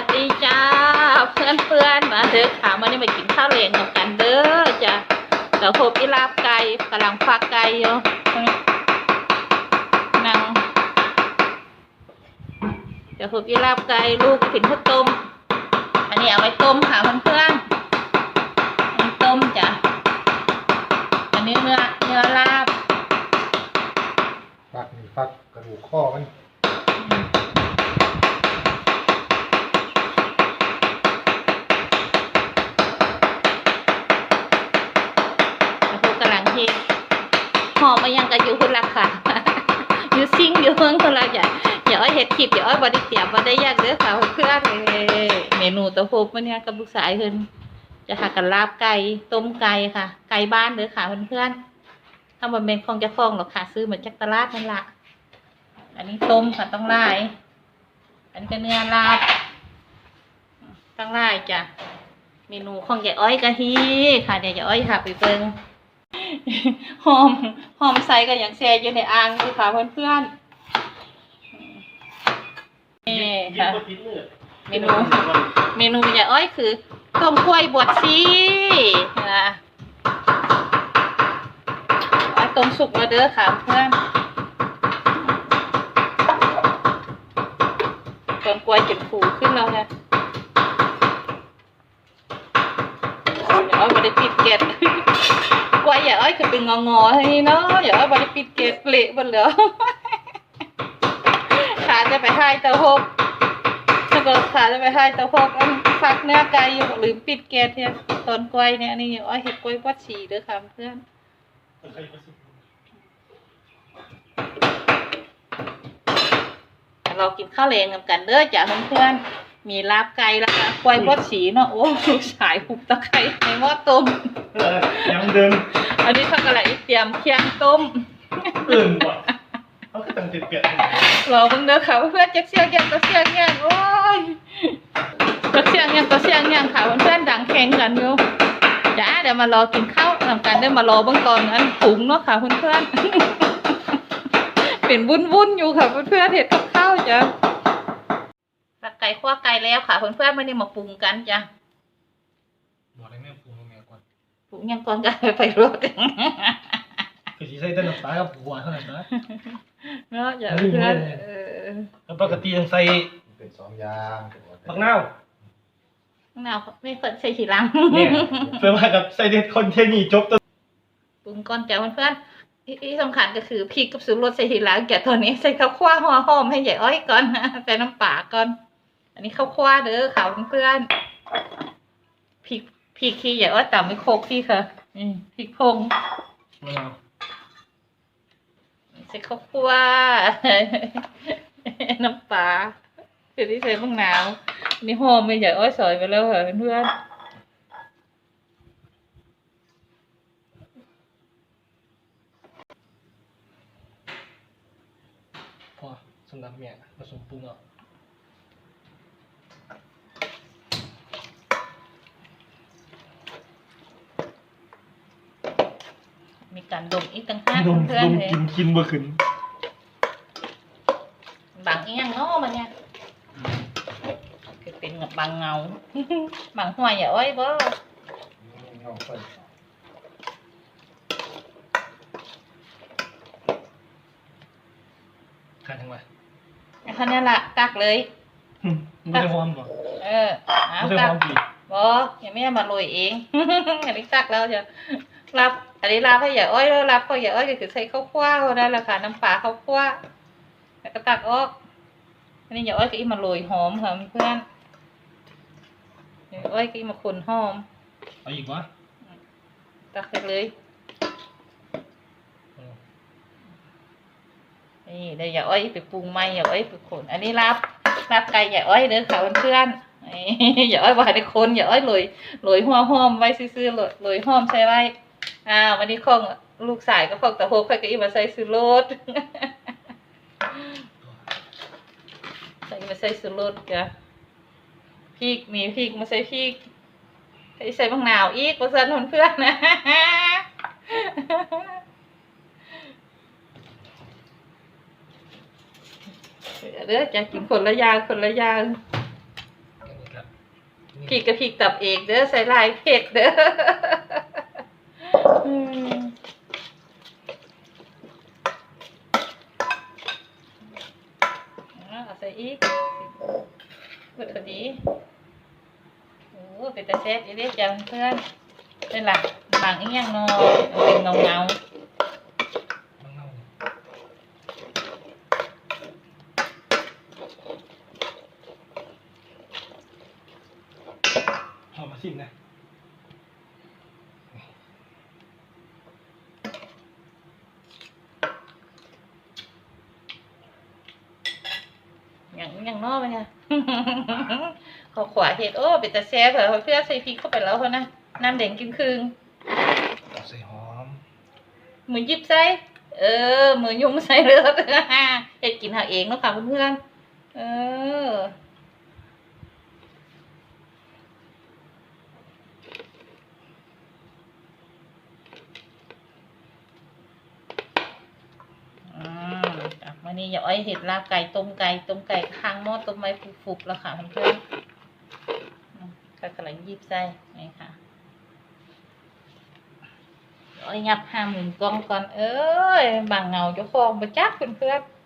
วัสดีจ้าเพื่อนเพื่อนๆมาเด้อค่ะมานี่มากินข้าวเหลงกันเด้อจ้ะเดี๋ยวพบอีลาบไก่กำลังฟักไก่อยู่นั่งเดี๋ยวพบอีลาบไก่ลูกผินข้าวต้ม อันนี้เอาไว้ต้มค่ะเพื่อนๆอันนี้ต้มจ้ะอันนี้เนื้อเนื้อลาบฟักนี่ฟักกระดูกข้อมัน แล้วพวกกำลังเฮ็ดหอมมายังกันอยู่ ค่ะอยู่ซิ่งอยู่เมืองคนละอย่าอย่าอ้อยเฮ็ดคลิปอย่าอ้อยบ่ได้เตรียมบ่ได้ยากเด้อค่ะเพื่อนเมนูตะโพบมื้อเนี้ยกับลูกสายเพิ่นจะหากันลาบไก่ต้มไก่ค่ะ ไก่บ้านเด้อค่ะเพื่อนๆถ้าบ่แม่นของจะฟองหรอกค่ะ ซื้อมาจากตลาดนั่นละอันนี้ต้มค่ะต้องลายอันนี้ก็เนื้อลาบต้องลายจ้ะเมนูของยายอ้อยกะฮีค่ะเดี๋ยวยายอ้อยค่ะไปเบิ่ง หอมหอมใส่ก็อย่างแซ่อยู่ในอ่างอยู่ค่ะเพื่อนๆนี่ค่ะเมนูเมนูอย่ายอ้อยคือต้มกล้วยบดชีนะอ้อยต้มสุกแล้วเด้อค่ะเพื่อนต้มกล้วยจนฟูขึ้นแล้วนะ ยายอ้อยไม่ได้ปิดเกล็ดกล้วยยาอ้อยคือเป็นงองอๆให้เนาะอย่าอ้อยไม่ได้ปิดเกล็ดเละหมดแล้วขาจะไปให้เตาหกถ้าเกิดขาจะไปให้เตาพกอันฟักเนื้อไก่อยู่ลืมปิดแก๊สเนี่ยต้นกล้วยเนี่ยนี่อ้อยเห็ดกล้วยวัดฉี่เด้อค่ะเพื่อนเรากินข้าวแรงกันเด้อจ้ะเพื่อนๆ มีลาบไก่แล้วก็กล้วยวัดฉี่เนาะโอ้ลูกชายหุบตะไคร้ในหม้อต้ม เออยังเดิมอันนี้เขากำลังเตรียมเคียงต้มอื่นกว่าเขาก็ตั้งติดเปลี่ยนรอเบิ่งเด้อค่ะเพื่อนๆจักเสียงยังตัวเสียงยังโอ้ยตัวเสียงยังตัวเสียงยังค่ะเพื่อนๆดังแข่งกันอยู่จ้าเดี๋ยวมารอกินข้าวนำกันเดี๋ยวมารอเบิ่งตอนอันถุงเนาะค่ะเพื่อนๆเป็นวุ่นๆอยู่ค่ะเพื่อนๆเห็ดกับข้าวจ้ะตั กไก่คั่วไก่แล้วค่ะ เพื่อนๆไม่ได้มาปรุงกันจ้ะบอกให้แม่ปรุงให้แม่ก่อนปรุงยังก่อนก็ไปรดคือสีใส่ต้นน้ำตาลกับหัวเท่านั้นนะเนาะจ้ะเพื่อนๆเออแล้วปกติยังใส่เป็นสองอย่างผักเน่าข้างหน้าไม่เคยใส่ทีหลังเนี่ยเพื่อมากับใส่เด็ดคนเทนี่จบตัวปรุงก่อนจ้ะเพื่อนๆที่ที่สำคัญก็คือพริกกับสูตรรสใส่ทีหลังแกะตัวนี้ใส่ข้าวคั่วหัวหอมให้ใหญ่อ้อยก่อนใส่น้ำปลาก่อน อันนี้ข้าวคั่วเด้อขาวเพื่อนๆพริกพริกที่ใหญ่อ้อยต่ำไม่โคกพี่ค่ะอืมพริกพงมะนาวใส่ข้าวคั่วน้ำปลาเดี๋ยวนี้ใส่มะนาวอันนี่หอมไม่ใหญ่อ้อยซอยไปแล้วค่ะเพื่อนๆพอสำหรับแม่ผสมปรุงเอา มีการดมอีกตั้งห้าดมเพื่อดนมๆเลยกินกินบ่ขึ้นบางอีหยังเนาะมันเนี่ยคือเป็นกับบางเงาบางหัวอย่าอ้อยบ่เอาไปขาดทั้งวันอันเท่านี้ละตักเลยไม่ได้พร้อมบ่เออเอาไม่ได้ตัพกร้อมกี่บ่ยังไม่ได้มาโรยเองอันนี้ตักแล้วจะรับ อันนี้รับให้อย่าอ้อยแล้วรับก็อย่าอ้อยก็คือใส่ข้าวคั่วเขาได้ราคาน้ำปลาข้าวคั่วแล้วก็ตักออกอันนี้อย่าอ้อยก็อีมาโรยหอมค่ะเพื่อนอย่าอ้อยก็อีมาคนหอมเอาอีกวะตักไปเลยเออนี่เดี๋ยวอย่าอ้อยไปปรุงไหมอย่าอ้อยไปขนอันนี้รับรับไก่อย่าอ้อยเด้อค่ะเพื่อนๆนี่อย่าอ้อยว่าได้คนอย่าอ้อยโรยโรยหัวหอมไว้ซื่อๆโรยโรยหอมใส่ไว้ อ้าววันนี้ของลูกสายก็ของตะโพกใครก็อีมาใส่ซื้อโรดใส่มาใส่ซื้อโรดจ้ะพริกมีพริกมาใส่พริกใส่ใส่มะนาวอีกเปอร์เซ็นต์เพื่อนๆนะเด้อจะกินคนละอย่างคนละอย่างพริกกับพริกตับเอกเด้อใส่ลายเผ็ดเด้ออืมอ่า เอาใส่อีกเพื่อตัวนี้โอ้เป็นตาแซ่บอีเรียกจังเพื่อนเป็นหลักหลังอีกอย่างนอเป็นเงาเงามันเน่าเอามาชิมนะ ๆอย่างอีกอย่างเนอไปเนี่ยขอขวาเห็ดโอ้เป็นตาแซ่บเหรอเพื่อนใส่พริกเข้าไปแล้วเขานะน้ำแดงกินครึ่งเอาใส่หอมมือหยิบใส่เออมือยุ่งใส่เลือดเห็ดกินหาเองเนาะค่ะเพื่อนๆเอออืมอะวั นี้อย่าอ้อยเห็ดลาบไก่ต้มไก่ต้มไก่ค้างหม้อต้มไม้ฟุบๆแล้วค่ะเพื่อนๆอืมก็กำลังยิบใส่นี่ค่ะไอ้อยยับห้าหมื่นกล้องก่อนเอ้ยบางเงาเจ้าของประจักเพื่อนๆ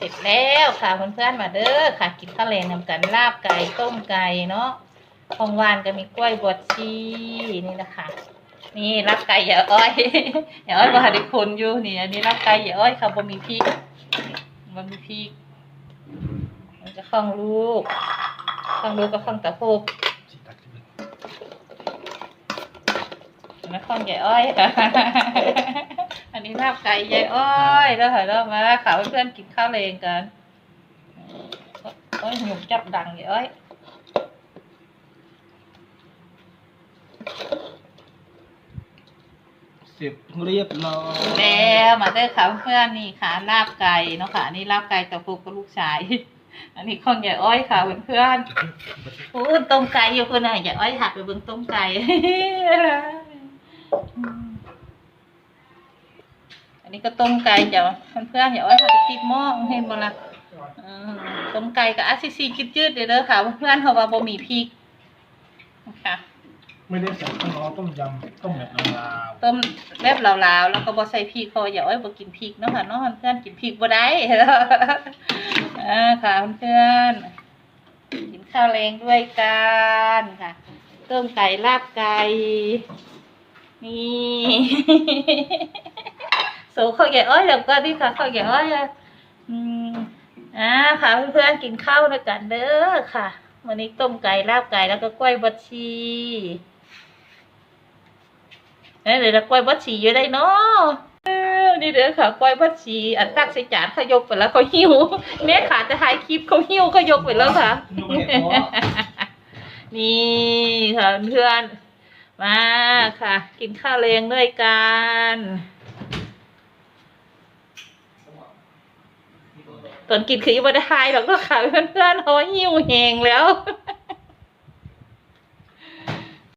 เสร็จแล้วค่ะเพื่อนๆมาเด้อค่ะ กินข้าวแรงนำกันลาบไก่ต้มไก่เนาะของหวานก็มีกล้วยบวชชีนี่นะคะนี่รับไก่อย่าอ้อยอย่าอ้อยบาด้คนอยู่นี่อันนี้รับไก่อย่าอ้อยค่ะบ่มีพริกบ่มีพริกมันจะข้องลูกข้องลูกกับข้องตะโพกสิตักจะเป็นอันนั้นข้องอย่าอ้อยค่ะ อันนี้รับไก่อย่าอ้อยแล้วค่ะแล้วมาข่าวเพื่อนๆกินข้าวเลงกันโอ้ยหนุ่มจับดังอย่าอ้อยเสร็จเรียบร้อยแล้วมาเด้อค่ะเพื่อนๆนี่ค่ะลาบไก่เนาะค่ะอันนี้ลาบไก่ตะโพกกับลูกชาย อันนี้ข้องอย่าอ้อยค่ะเพื่อนๆพูดต้มไก่อยู่คนไหนอย่าอ้อยหักไปเบิ่งต้มไก่ อันนี้ก็ต้มไก่เดี๋ยวเพื่อนๆอย่าอ้อยหักไปติดหม้อเห็นบ่ล่ะอืมต้มไก่กับอาซิซีจืดๆเด้อเด้อค่ะ เพื่อนๆเขาว่าบ่มีพริกค่ะไม่ได้ใส่ข้าวน้อต้มยำต้มแบบลาวต้มแบบลาวๆแล้วก็บ่ใส่พริกเพราะว่าอย่าอ้อยบ่กินพริกเนาะค่ะเนาะเพื่อนๆกินพริกบ่ได้อ่าค่ะเพื่อนๆกินข้าวแรงด้วยกันค่ะต้มไก่ลาบไก่นี่ สูข้าวแก่อ้อยเดี๋ยวก็ดีค่ะข้าวแก่อ้อยอะอืมอ่าค่ะเพื่อนๆกินข้าวด้วยกันเด้อค่ะ วันนี้ต้มไก่ลาบไก่แล้วก็กล้วยบดชีเอ้ยเดี๋ยวเรากล้วยบดชีอยู่ได้เนาะเออนี่เด้อค่ะกล้วยบดชีอันตักใส่จานเขายกไปแล้วเขาหิวแม่ขาจะถ่ายคลิปเขาหิวเขายกไปแล้วค่ะๆยกเห็ดหัวนี่ค่ะเพื่อนมาค่ะ กินข้าวเลี้ยงด้วยกัน ตอนกินคือยังไม่ได้ทายหรอกเนาะค่ะเพื่อนๆเพราะว่าหิวแหงแล้ว